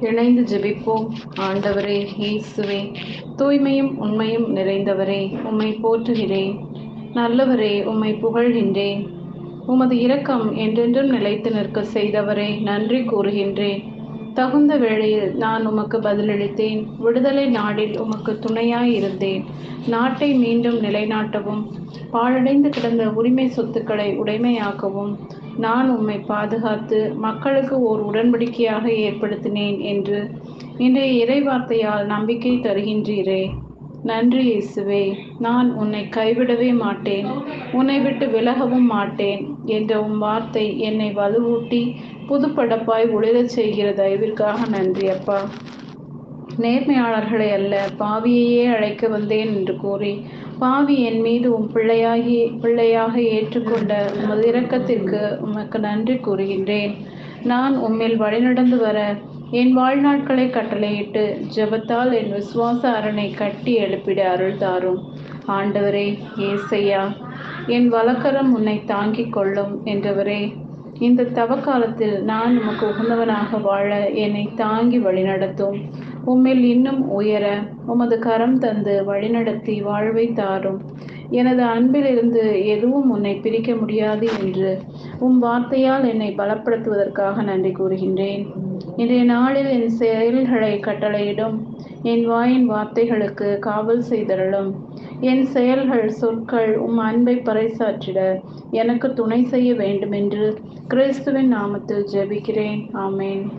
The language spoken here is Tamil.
இணைந்து ஜெபிப்போம். ஆண்டவரே இயேசுவே தூய்மையும் உண்மையும் நிறைந்தவரே உம்மை போற்றுகிறேன். நல்லவரே உம்மை புகழ்கின்றேன். உமது இரக்கம் என்றென்றும் நிலைத்து நிற்க செய்தவரே நன்றி கூறுகின்றேன். தகுந்த வேளையில் நான் உமக்கு பதிலளித்தேன். விடுதலை நாடில் உமக்கு துணையாய் இருந்தேன். நாட்டை மீண்டும் நிலைநாட்டவும் பாழடைந்து கிடந்த உரிமை சொத்துக்களை உடைமையாக்கவும் நான் உம்மை பாதுகாத்து மக்களுக்கு ஓர் உடன்படிக்கையாக ஏற்படுத்தினேன் என்று இன்றைய இறைவார்த்தையால் நம்பிக்கை தருகின்றீரே. நன்றி இயேசுவே நான் உன்னை கைவிடவே மாட்டேன். உன்னை விட்டு விலகவும் மாட்டேன் என்ற உன் வார்த்தை என்னை வலுவூட்டி புதுப்படப்பாய் ஒளிரச் செய்கிற தயவிற்காக நன்றி அப்பா. நேர்மையாளர்களை அல்ல பாவியையே அழைக்க வந்தேன் என்று கூறி பாவி என் மீது உன் பிள்ளையாகி பிள்ளையாக ஏற்றுக்கொண்ட உமது இரக்கத்திற்கு உமக்கு நன்றி கூறுகின்றேன். நான் உம்மில் வழிநடந்து வர என் வாழ்நாட்களை கட்டளையிட்டு ஜெபத்தால் என் விசுவாச அரணை கட்டி எழுப்பிட அருள் தாரும். ஆண்டவரே ஏசையா என் வழக்கரம் உன்னை தாங்கிக் கொள்ளும் என்றவரே இந்த தவக்காலத்தில் நான் உமக்கு உகந்தவனாக வாழ என்னை தாங்கி வழிநடத்தும். உம்மில் இன்னும் உயர உமது கரம் தந்து வழிநடத்தி வாழ்வை தாரும். எனது அன்பிலிருந்து எதுவும் உன்னை பிரிக்க முடியாது என்று உம் வார்த்தையால் என்னை பலப்படுத்துவதற்காக நன்றி கூறுகின்றேன். இன்றைய நாளில் என் செயல்களை கட்டளையிடும் என் வாயின் வார்த்தைகளுக்கு காவல் செய்தரலும் என் செயல்கள் சொற்கள் உம் அன்பை பறைசாற்றிட எனக்கு துணை செய்ய வேண்டுமென்று கிறிஸ்துவின் நாமத்தில் ஜெபிக்கிறேன். ஆமேன்.